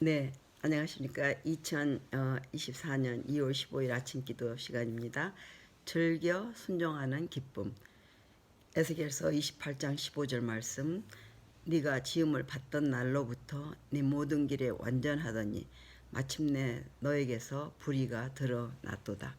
네, 안녕하십니까. 2024년 2월 15일 아침 기도 시간입니다. 즐겨 순종하는 기쁨. 에스겔서 28장 15절 말씀. 네가 지음을 받던 날로부터 네 모든 길에 완전하더니 마침내 너에게서 불의가 드러났도다.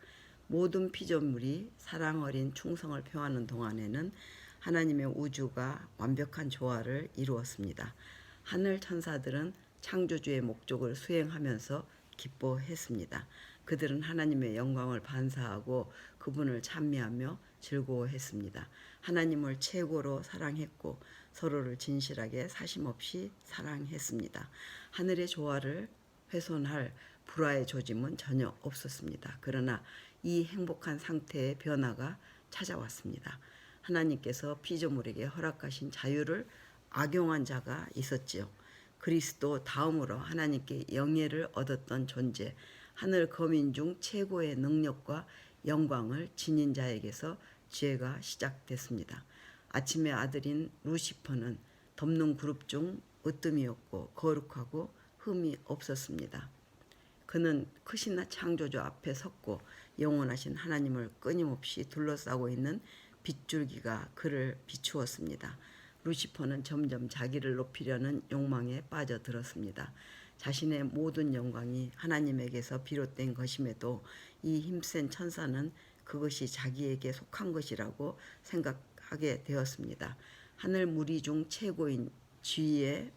모든 피조물이 사랑 어린 충성을 표하는 동안에는 하나님의 우주가 완벽한 조화를 이루었습니다. 하늘 천사들은 창조주의 목적을 수행하면서 기뻐했습니다. 그들은 하나님의 영광을 반사하고 그분을 찬미하며 즐거워했습니다. 하나님을 최고로 사랑했고 서로를 진실하게 사심없이 사랑했습니다. 하늘의 조화를 훼손할 불화의 조짐은 전혀 없었습니다. 그러나 이 행복한 상태의 변화가 찾아왔습니다. 하나님께서 피조물에게 허락하신 자유를 악용한 자가 있었지요. 그리스도 다음으로 하나님께 영예를 얻었던 존재, 하늘 거민 중 최고의 능력과 영광을 지닌 자에게서 지혜가 시작됐습니다. 아침의 아들인 루시퍼는 덮는 그룹 중 으뜸이었고 거룩하고 흠이 없었습니다. 그는 크신 창조주 앞에 섰고 영원하신 하나님을 끊임없이 둘러싸고 있는 빗줄기가 그를 비추었습니다. 루시퍼는 점점 자기를 높이려는 욕망에 빠져들었습니다. 자신의 모든 영광이 하나님에게서 비롯된 것임에도 이 힘센 천사는 그것이 자기에게 속한 것이라고 생각하게 되었습니다. 하늘 무리 중 최고인 지위에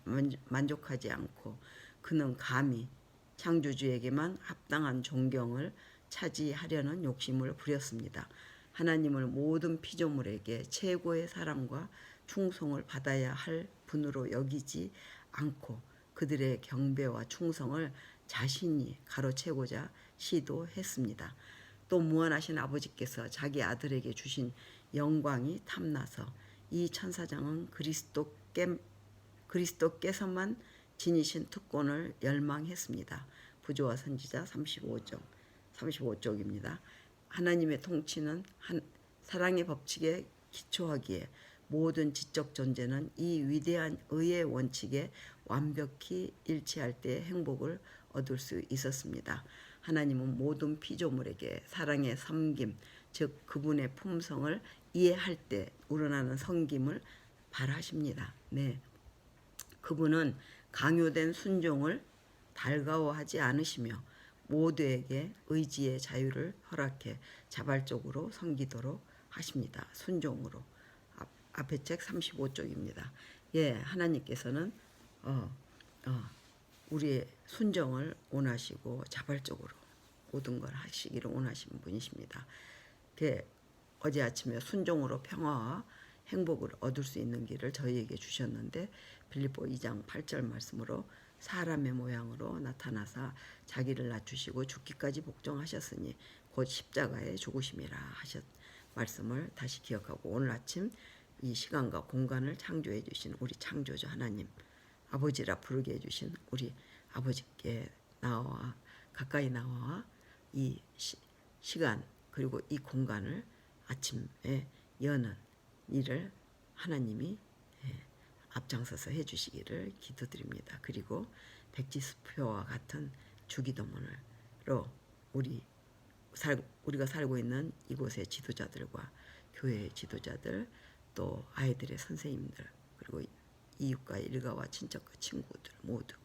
만족하지 않고 그는 감히 창조주에게만 합당한 존경을 차지하려는 욕심을 부렸습니다. 하나님을 모든 피조물에게 최고의 사랑과 충성을 받아야 할 분으로 여기지 않고 그들의 경배와 충성을 자신이 가로채고자 시도했습니다. 또 무한하신 아버지께서 자기 아들에게 주신 영광이 탐나서 이 천사장은 그리스도께 그리스도께서만 지니신 특권을 열망했습니다. 부조와 선지자 35쪽 35쪽입니다. 하나님의 통치는 한, 사랑의 법칙에 기초하기에 모든 지적 존재는 이 위대한 의의 원칙에 완벽히 일치할 때 행복을 얻을 수 있었습니다. 하나님은 모든 피조물에게 사랑의 섬김, 즉 그분의 품성을 이해할 때 우러나는 섬김을 바라십니다. 네. 그분은 강요된 순종을 달가워하지 않으시며 모두에게 의지의 자유를 허락해 자발적으로 섬기도록 하십니다. 순종으로. 앞, 앞에 책 35쪽입니다. 예, 하나님께서는 어, 어, 우리의 순종을 원하시고 자발적으로 모든 걸 하시기를 원하시는 분이십니다. 그 어제 아침에 순종으로 평화와 행복을 얻을 수 있는 길을 저희에게 주셨는데 빌립보 2장 8절 말씀으로 사람의 모양으로 나타나사 자기를 낮추시고 죽기까지 복종하셨으니 곧 십자가에 죽으심이라 하셨 말씀을 다시 기억하고 오늘 아침 이 시간과 공간을 창조해 주신 우리 창조주 하나님 아버지라 부르게 해 주신 우리 아버지께 나와 가까이 나와 이 시, 시간 그리고 이 공간을 아침에 여는 일을 하나님이 예, 앞장서서 해주시기를 기도드립니다. 그리고 백지수표와 같은 주기도문으로 우리 살, 우리가 살고 있는 이곳의 지도자들과 교회의 지도자들 또 아이들의 선생님들 그리고 이웃과 일가와 친척과 친구들 모두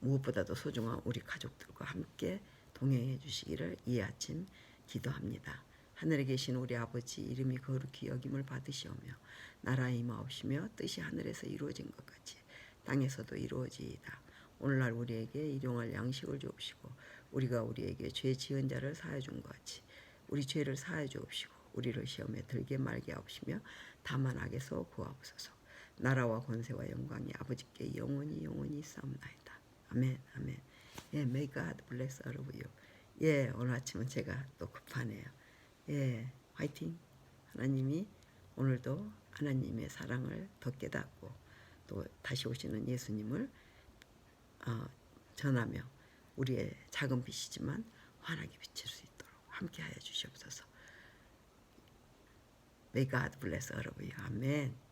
무엇보다도 소중한 우리 가족들과 함께 동행해 주시기를 이 아침 기도합니다. 하늘에 계신 우리 아버지 이름이 거룩히 여김을 받으시오며 나라의 임하옵시며 뜻이 하늘에서 이루어진 것 같이 땅에서도 이루어지이다. 오늘날 우리에게 일용할 양식을 주옵시고 우리가 우리에게 죄 지은 자를 사해 준 것 같이 우리 죄를 사해 주옵시고 우리를 시험에 들게 말게 하옵시며 다만 악에서 구하옵소서. 나라와 권세와 영광이 아버지께 영원히 영원히 싸움나이다. 아멘 아멘. 예, may God bless all of you. 예, 오늘 아침은 제가 또 급하네요. 예, 화이팅. 하나님이 오늘도 하나님의 사랑을 더 깨닫고 또 다시 오시는 예수님을 어, 전하며 우리의 작은 빛이지만 환하게 비칠 수 있도록 함께하여 주시옵소서. May God bless all of you. 아멘.